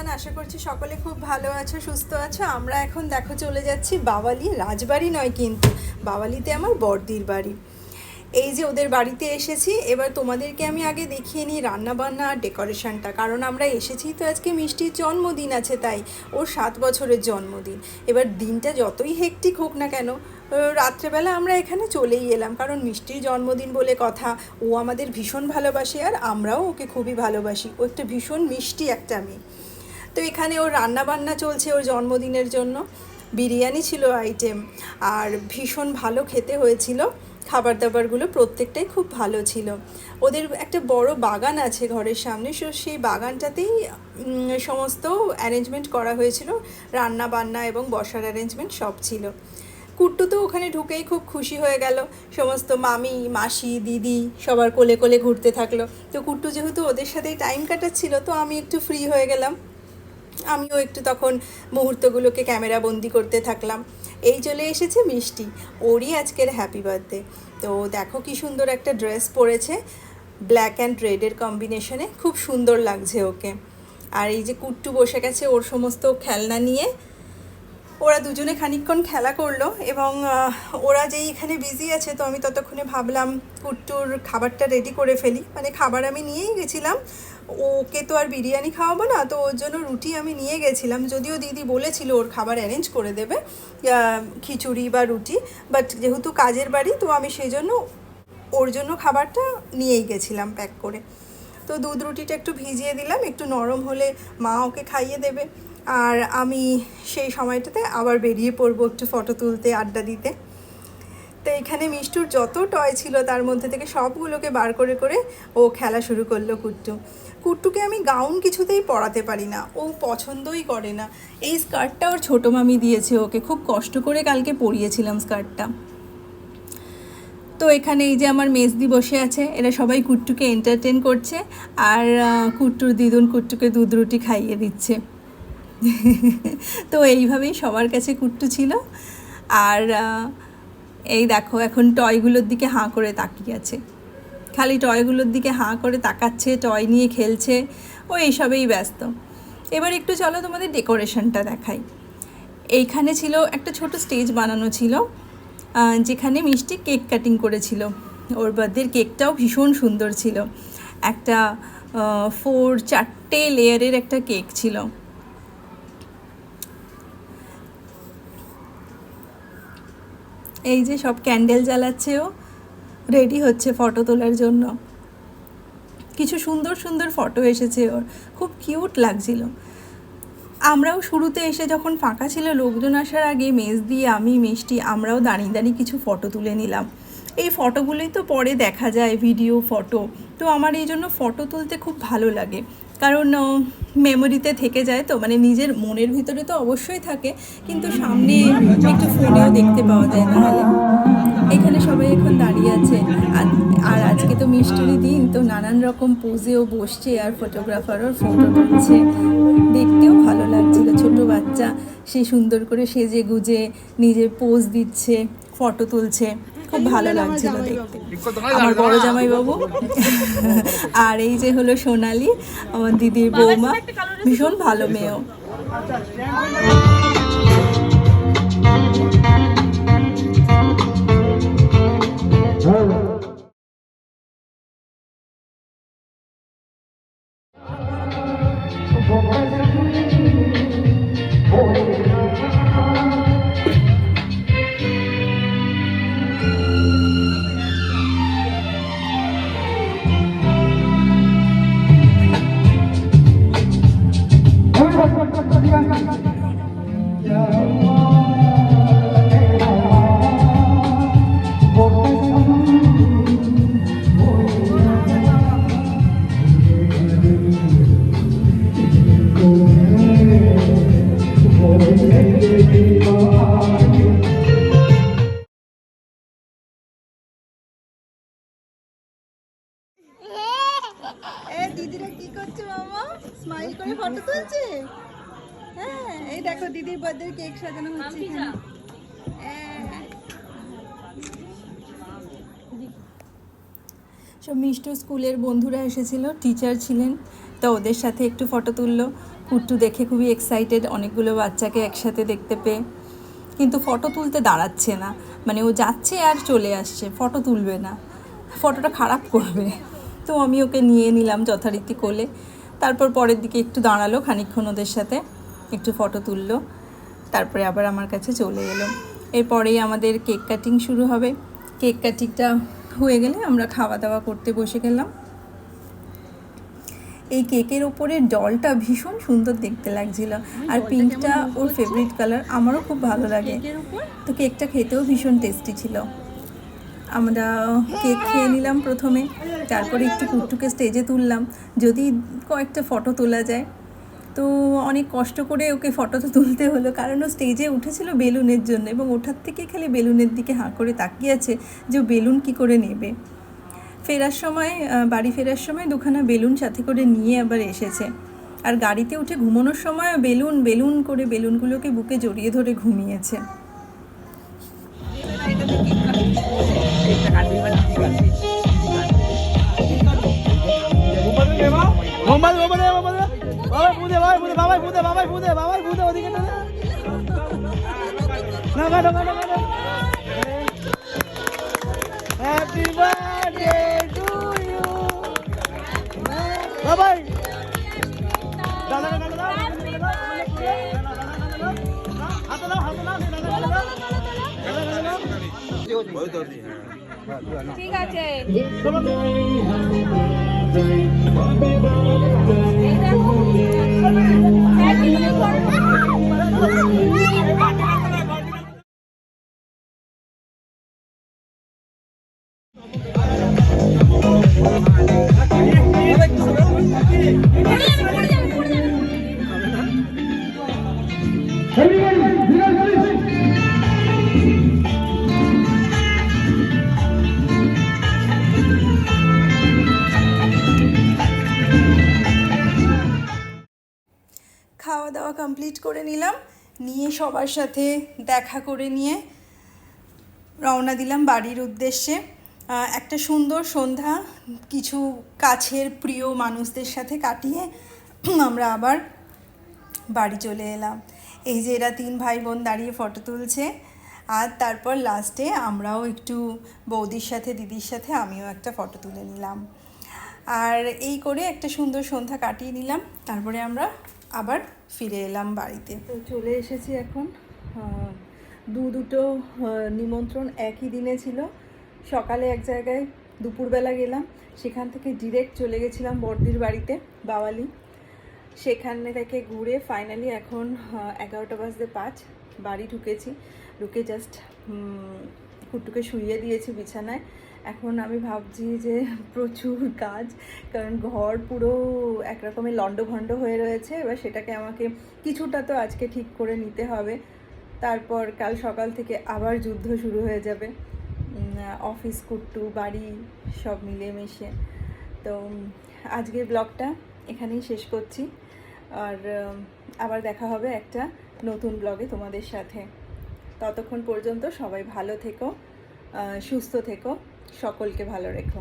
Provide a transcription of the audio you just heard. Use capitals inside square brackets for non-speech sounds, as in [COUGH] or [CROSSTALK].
Everyone আশা করছি সকলে খুব ভালো আছো, সুস্থ আছো। আমরা এখন দেখো চলে যাচ্ছি বাওয়ালি রাজবাড়ি নয় কিন্তু, বাওয়ালিতে আমার বর্দির বাড়ি। এই যে ওদের বাড়িতে এসেছি, এবার তোমাদেরকে আমি আগে দেখিয়ে নিই রান্নাবান্না আর ডেকোরেশনটা, কারণ আমরা এসেছি তো আজকে মিষ্টির জন্মদিন আছে তাই, ওর সাত বছরের জন্মদিন। এবার দিনটা যতই হেকটিক হোক না কেন রাত্রেবেলা আমরা এখানে চলেই এলাম, কারণ মিষ্টির জন্মদিন বলে কথা, ও আমাদের ভীষণ ভালোবাসে আর আমরাও ওকে খুবই ভালোবাসি। ও একটা ভীষণ মিষ্টি একটা মেয়ে। তো এখানে ওর রান্না বান্না চলছে ওর জন্মদিনের জন্য। বিরিয়ানি ছিল আইটেম আর ভীষণ ভালো খেতে হয়েছিল। খাবার দাবারগুলো প্রত্যেকটাই খুব ভালো ছিল। ওদের একটা বড় বাগান আছে ঘরের সামনে, সো সেই বাগানটাতেই সমস্ত অ্যারেঞ্জমেন্ট করা হয়েছিল। রান্না বান্না এবং বসার অ্যারেঞ্জমেন্ট সব ছিল। কুট্টু তো ওখানে ঢুকেই খুব খুশি হয়ে গেল। সমস্ত মামি, মাসি, দিদি সবার কোলে কোলে ঘুরতে থাকল। তো কুট্টু যেহেতু ওদের সাথেই টাইম কাটাচ্ছিল, তো আমি একটু ফ্রি হয়ে গেলাম। আমিও একটু তখন মুহূর্তগুলোকে ক্যামেরা বন্দি করতে থাকলাম। এই চলে এসেছে মিষ্টি, ওরই আজকের হ্যাপি বার্থডে তো দেখো কি সুন্দর একটা ড্রেস পরেছে ব্ল্যাক অ্যান্ড রেডের কম্বিনেশনে খুব সুন্দর লাগছে ওকে। আর এই যে কুট্টু বসে গেছে ওর সমস্ত খেলনা নিয়ে, ওরা দুজনে খানিকক্ষণ খেলা করল এবং ওরা যেই এখানে বিজি আছে, তো আমি ততক্ষণে ভাবলাম কুট্টুর খাবারটা রেডি করে ফেলি। মানে খাবার আমি নিয়েই গেছিলাম ওকে তো আর বিরিয়ানি খাওয়াবো না, তো ওর জন্য রুটি আমি নিয়ে গেছিলাম, যদিও দিদি বলেছিল ওর খাবার অ্যারেঞ্জ করে দেবে খিচুড়ি বা রুটি বাট যেহেতু কাজের বাড়ি, তো আমি সেই জন্য ওর জন্য খাবারটা নিয়েই গেছিলাম প্যাক করে। তো দুধ রুটিটা একটু ভিজিয়ে দিলাম, একটু নরম হলে মা ওকে খাইয়ে দেবে, আর আমি সেই সময়টাতে আবার বেরিয়ে পড়ব একটু ফটো তুলতে, আড্ডা দিতে। তো এখানে মিষ্টুর যত টয় ছিল তার মধ্যে থেকে সবগুলোকে বার করে করে ও খেলা শুরু করল কুট্টু। কুট্টুকে আমি গাউন কিছুতেই পরাতে পারি না। ও পছন্দই করে না। এই স্কার্টটা ওর ছোটো মামি দিয়েছে ওকে। খুব কষ্ট করে কালকে পরিয়েছিলাম স্কার্টটা তো এখানে এই যে আমার মেজদি বসে আছে, এরা সবাই কুট্টুকে এন্টারটেন করছে আর কুট্টুর দিদুন কুট্টুকে দুধ রুটি খাইয়ে দিচ্ছে। [LAUGHS] তো এইভাবেই সবার কাছে কুট্টু ছিল। আর এই দেখো, এখন টয়গুলোর দিকে হাঁ করে তাকিয়ে আছে। খালি টয়গুলোর দিকে হাঁ করে তাকাচ্ছে, টয় নিয়ে খেলছে, ও এইসবেই ব্যস্ত। এবার একটু চলো তোমাদের ডেকোরেশনটা দেখাই। এইখানে ছিল একটা ছোট স্টেজ বানানো ছিল যেখানে মিষ্টি কেক কাটিং করেছিল। ওর বার্থডের কেকটাও ভীষণ সুন্দর ছিল। একটা ফোর চারটে লেয়ারের একটা কেক ছিল। এই যে সব ক্যান্ডেল জ্বালাচ্ছে ও রেডি হচ্ছে ফটো তোলার জন্য। কিছু সুন্দর সুন্দর ফটো এসেছে ওর, খুব কিউট লাগছিল। আমরাও শুরুতে এসে যখন ফাঁকা ছিল, লোকজন আসার আগে, মেজ দিয়ে আমি, মিষ্টি, আমরাও দাঁড়িয়ে দাঁড়িয়ে কিছু ফটো তুলে নিলাম। এই ফটোগুলোই তো পরে দেখা যায় ভিডিও ফটো তো আমার এই জন্য ফটো তুলতে খুব ভালো লাগে। কারণ মেমোরিতে থেকে যায় তো মানে নিজের মনের ভিতরে তো অবশ্যই থাকে, কিন্তু সামনে একটু ফোনেও দেখতে পাওয়া যায় তাহলে এখানে সবাই এখন দাঁড়িয়ে আছে। আর- আজকে তো মিষ্টির দিন, তো নানান রকম পোজেও বসছে আর ফটোগ্রাফারও ফটো তুলছে। দেখতেও ভালো লাগছিল। ছোট বাচ্চা, সে সুন্দর করে সেজে গুজে নিজে পোজ দিচ্ছে ফটো তুলছে। খুব ভালো লাগছিল দেখতে। আমার বড় জামাই বাবু আর এই যে হলো সোনালি আমার দিদির বৌমা। ভীষণ ভালো মেয়েও। ফটো তুলছে? হ্যাঁ এই দেখো দিদির বার্থডে কেক সাজানো হচ্ছে হ্যাঁ। সব মিষ্ট স্কুলের বন্ধুরা এসেছিল টিচার ছিলেন তো ওদের সাথে একটু ফটো তুললো। কুট্টু দেখে খুবই এক্সাইটেড অনেকগুলো বাচ্চাকে একসাথে দেখতে পেয়ে। কিন্তু ফটো তুলতে দাঁড়াচ্ছে না মানে ও যাচ্ছে আর চলে আসছে ফটো তুলবে না। ফটোটা খারাপ করবে। তো আমি ওকে নিয়ে নিলাম যথারীতি কোলে। তারপর পরের দিকে একটু দাঁড়াল খানিকক্ষণ ওদের সাথে একটু ফটো তুললো তারপরে আবার আমার কাছে চলে এলো। এরপরেই আমাদের কেক কাটিং শুরু হবে। কেক কাটিংটা হয়ে গেলে আমরা খাওয়া দাওয়া করতে বসে গেলাম। এই কেকের ওপরে ডলটা ভীষণ সুন্দর দেখতে লাগছিল। আর পিঙ্কটা ওর ফেভারিট কালার আমারও খুব ভালো লাগে। তো কেকটা খেতেও ভীষণ টেস্টি ছিল। আমরা কেক খেয়ে নিলাম প্রথমে। তারপরে একটু কুট্টুকে স্টেজে তুললাম। যদি কয়েকটা ফটো তোলা যায়। তো অনেক কষ্ট করে ওকে ফটো তো তুলতে হলো। কারণ ও স্টেজে উঠেছিল বেলুনের জন্য এবং ওঠার থেকে খালি বেলুনের দিকে হাঁ করে তাকিয়ে আছে যে বেলুন কী করে নেবে। ফেরার সময় বাড়ি ফেরার সময় দুখানা বেলুন সাথে করে নিয়ে আবার এসেছে। আর গাড়িতে উঠে ঘুমানোর সময় বেলুন বেলুন করে বেলুনগুলোকে বুকে জড়িয়ে ধরে ঘুমিয়েছে। মোহাম্মদ মোহাম্মদ মোহাম্মদ বাবাই ফুদে বাবাই ফুদে বাবাই ফুদে বাবাই ফুদে বাবাই ফুদে ওদিকে না না না না না হ্যাপি বার্থডে টু ইউ বাবাই দাদা দাদা দাদা হাতে দাও হাতে দাও দাদা দাদা ঠিক আছে এই দেখো করে নিলাম। নিয়ে সবার সাথে দেখা করে নিয়ে রওনা দিলাম বাড়ির উদ্দেশ্যে। একটা সুন্দর সন্ধ্যা, কিছু কাছের প্রিয় মানুষদের সাথে কাটিয়ে আমরা আবার বাড়ি চলে এলাম। এই যে এরা তিন ভাই বোন দাঁড়িয়ে ফটো তুলছে। আর তারপর লাস্টে আমরাও একটু বৌদির সাথে, দিদির সাথে আমিও একটা ফটো তুলে নিলাম। আর এই করে একটা সুন্দর সন্ধ্যা কাটিয়ে নিলাম। তারপরে আমরা আবার ফিরে এলাম বাড়িতে। চলে এসেছি এখন দু দুটো নিমন্ত্রণ একই দিনে ছিল। সকালে এক জায়গায় দুপুরবেলা গেলাম, সেখান থেকে ডিরেক্ট চলে গেছিলাম বর্দির বাড়িতে, বাওয়ালি। সেখানে থেকে ঘুরে ফাইনালি এখন এগারোটা বাজতে পাঁচ, বাড়ি ঢুকেছি। ঢুকে জাস্ট কুট্টুকে শুইয়ে দিয়েছি বিছানায়। এখন আমি ভাবছি যে প্রচুর কাজ, কারণ ঘর পুরো একরকমের লণ্ডভণ্ড হয়ে রয়েছে। এবার সেটাকে আমাকে কিছুটা তো আজকে ঠিক করে নিতে হবে। তারপর কাল সকাল থেকে আবার যুদ্ধ শুরু হয়ে যাবে। অফিস, কুট্টু, বাড়ি সব মিলিয়ে মিশে তো আজকের ব্লগটা এখানেই শেষ করছি। আর আবার দেখা হবে একটা নতুন ব্লগে তোমাদের সাথে। ততক্ষণ পর্যন্ত সবাই ভালো থেকো সুস্থ থেকো। সকলকে ভালো রেখো।